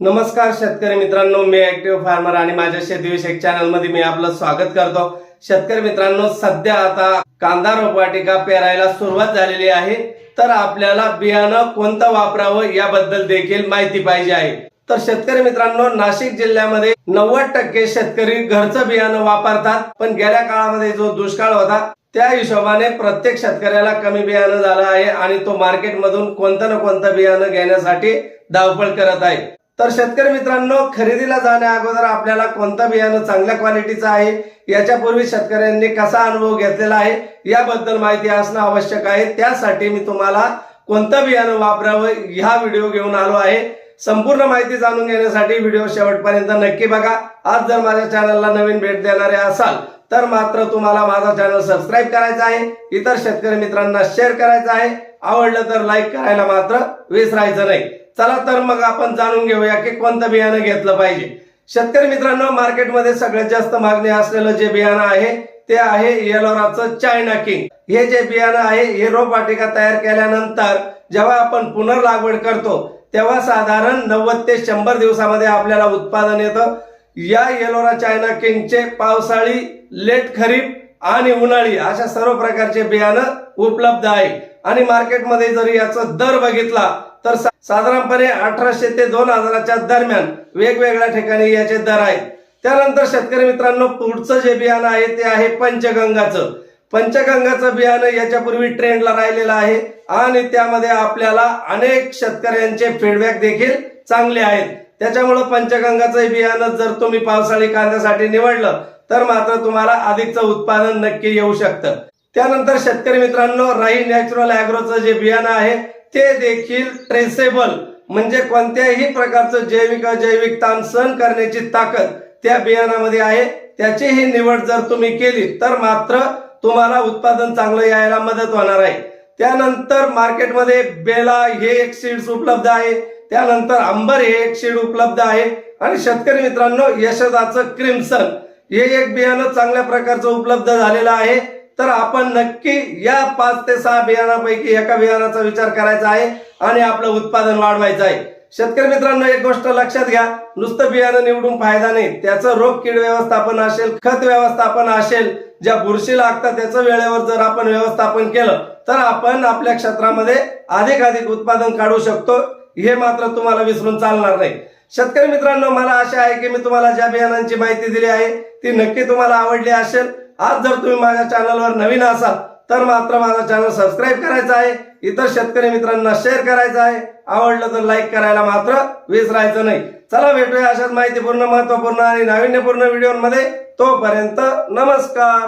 नमस्कार शेतकरी मित्रांनो मी ऍक्टिव्ह फार्मर आणि माझ्या शेतीविषयक चॅनलमध्ये मी आपलं स्वागत करतो. शेतकरी मित्रांनो सध्या आता कांदा रोपवाटिका पेरायला सुरुवात झालेली आहे. तर आपल्याला बियाणं कोणतं वापरावं याबद्दल देखील माहिती पाहिजे आहे. तर शेतकरी मित्रांनो नाशिक जिल्ह्यामध्ये नव्वद टक्के शेतकरी घरचं बियाणं वापरतात. पण गेल्या काळामध्ये जो दुष्काळ होता त्या हिशोबाने प्रत्येक शेतकऱ्याला कमी बियाणं झालं आहे आणि तो मार्केटमधून कोणतं ना कोणतं बियाणं घेण्यासाठी धावपळ करत आहे. तर शेतकरी मित्रांनो खरेदीला जाण्या अगोदर आपल्याला कोणतं बियाणं चांगल्या क्वालिटीचं आहे याच्यापूर्वी शेतकऱ्यांनी कसा अनुभव घेतलेला आहे याबद्दल माहिती असणं आवश्यक आहे. त्यासाठी मी तुम्हाला कोणतं बियाणं वापरावं ह्या व्हिडिओ घेऊन आलो आहे. संपूर्ण माहिती जाणून घेण्यासाठी व्हिडिओ शेवटपर्यंत नक्की बघा. आज जर माझ्या चॅनलला नवीन भेट देणारे असाल तर मात्र तुम्हाला माझा चॅनल सबस्क्राईब करायचा आहे. इतर शेतकरी मित्रांना शेअर करायचा आहे. आवडलं तर लाईक करायला मात्र विसरायचं नाही. चला तर मग आपण जाणून घेऊया की कोणतं बियाणं घेतलं पाहिजे. शेतकरी मित्रांनो मार्केटमध्ये सगळ्यात जास्त मागणी असलेलं जे बियाणं आहे ते आहे येलोराचं चायना किंग. हे जे बियाणं आहे हे रोपवाटिका तयार केल्यानंतर जेव्हा आपण पुनर्लागवड करतो तेव्हा साधारण नव्वद ते शंभर दिवसामध्ये आपल्याला उत्पादन येतं. या येलोरा चायना किंगचे पावसाळी लेट खरीप आणि उन्हाळी अशा सर्व प्रकारचे बियाणं उपलब्ध आहे. आणि मार्केटमध्ये जर याचा दर बघितला तर साधारणपणे अठराशे ते दोन हजाराच्या दरम्यान वेगवेगळ्या ठिकाणी याचे दर आहेत. त्यानंतर शेतकरी मित्रांनो पुढचं जे बियाणं आहे ते आहे पंचगंगाचं. पंचगंगाचं बियाणं याच्यापूर्वी ट्रेंडला राहिलेलं आहे आणि त्यामध्ये आपल्याला अनेक शेतकऱ्यांचे फीडबॅक देखील चांगले आहेत. त्याच्यामुळं पंचगंगाचं बियाणं जर तुम्ही पावसाळी कांद्यासाठी निवडलं तर मात्र तुम्हाला अधिकचं उत्पादन नक्की येऊ शकतं. त्यानंतर शेतकरी मित्रांनो राही नॅचरल अॅग्रोचं जे बियाणं आहे ते देखील ट्रेसेबल म्हणजे कोणत्याही प्रकारचं जैविक अजैविक ताण सहन करण्याची ताकद त्या बियाणामध्ये आहे. त्याची ही निवड जर तुम्ही केली तर मात्र तुम्हाला उत्पादन चांगलं यायला मदत होणार आहे. त्यानंतर मार्केटमध्ये बेला हे एक सीड्स उपलब्ध आहे. त्यानंतर अंबर हे एक सीड उपलब्ध आहे. आणि शेतकरी मित्रांनो यशदाचं क्रिम्सन हे एक बियाणं चांगल्या प्रकारचं उपलब्ध झालेलं आहे. तर आपण नक्की या पाच ते सहा बियाणापैकी एका बियाणाचा विचार करायचा आहे आणि आपलं उत्पादन वाढवायचं आहे. शेतकरी मित्रांनो एक गोष्ट लक्षात घ्या. नुसतं बियाणं निवडून फायदा नाही. त्याचं रोग कीड व्यवस्थापन असेल खत व्यवस्थापन असेल ज्या बुरशी लागतात त्याचं वेळेवर जर आपण व्यवस्थापन केलं तर आपण आपल्या क्षेत्रामध्ये अधिक अधिक उत्पादन काढू शकतो. हे मात्र तुम्हाला विसरून चालणार नाही. शेतकरी मित्रांनो मला आशा आहे की मी तुम्हाला ज्या बियाणांची माहिती दिली आहे ती नक्की तुम्हाला आवडली असेल. आज जर तुम्ही माझ्या चॅनलवर नवीन असाल तर मात्र माझा चॅनल सबस्क्राईब करायचा आहे. इतर शेतकरी मित्रांना शेअर करायचं आहे. आवडलं तर लाईक करायला मात्र विसरायचं नाही. चला भेटूया अशाच माहितीपूर्ण महत्त्वपूर्ण आणि नाविन्यपूर्ण व्हिडिओमध्ये. तोपर्यंत नमस्कार.